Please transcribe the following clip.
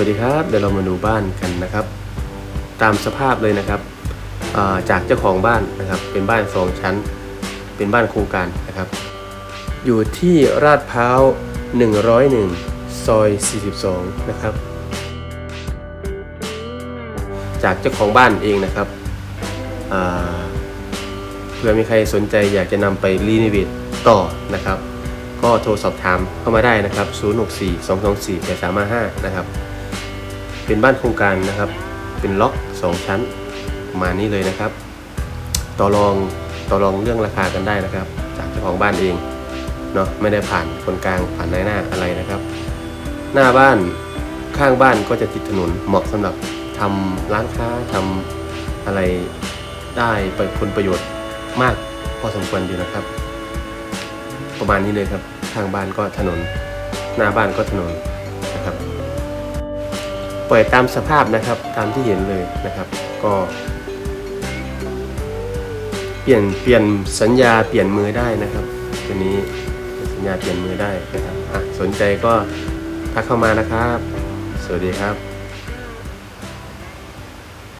วัสดีครับ เดี๋ยวเรามาดูบ้านกันนะครับ ตามสภาพเลยนะครับาจากเจ้าของบ้านนะครับ เป็นบ้านสองชั้น เป็นบ้านโครงการนะครับ อยู่ที่ราดพร้าว 101 ซอย 42 นะครับ จากเจ้าของบ้านเองนะครับเผื่อมีใครสนใจอยากจะนำไปรีโนเวทต่อนะครับ ก็โทรสอบถามเข้ามาได้นะครับ 064 224 8355 นะครับ เป็นบ้านโครงการนะครับ เป็นล็อก 2 ชั้นประมาณนี้เลยนะครับ ต่อรองต่อรองเรื่องราคากันได้นะครับ จากเจ้าของบ้านเองเนาะไม่ได้ผ่านคนกลางผ่านนายหน้าอะไรนะครับ หน้าบ้านข้างบ้านก็จะติดถนนเหมาะสำหรับทำร้านค้าทำอะไรได้ไปผลประโยชน์มากพอสมควรอยู่นะครับ ประมาณนี้เลยครับข้างบ้านก็ถนน หน้าบ้านก็ถนน ปล่อยตามสภาพนะครับตามที่เห็นเลยนะครับ ก็ เปลี่ยนเปลี่ยนสัญญาเปลี่ยนมือได้นะครับตัวนี้สัญญาเปลี่ยนมือได้นะครับสนใจก็ทักเข้ามานะครับ สวัสดีครับ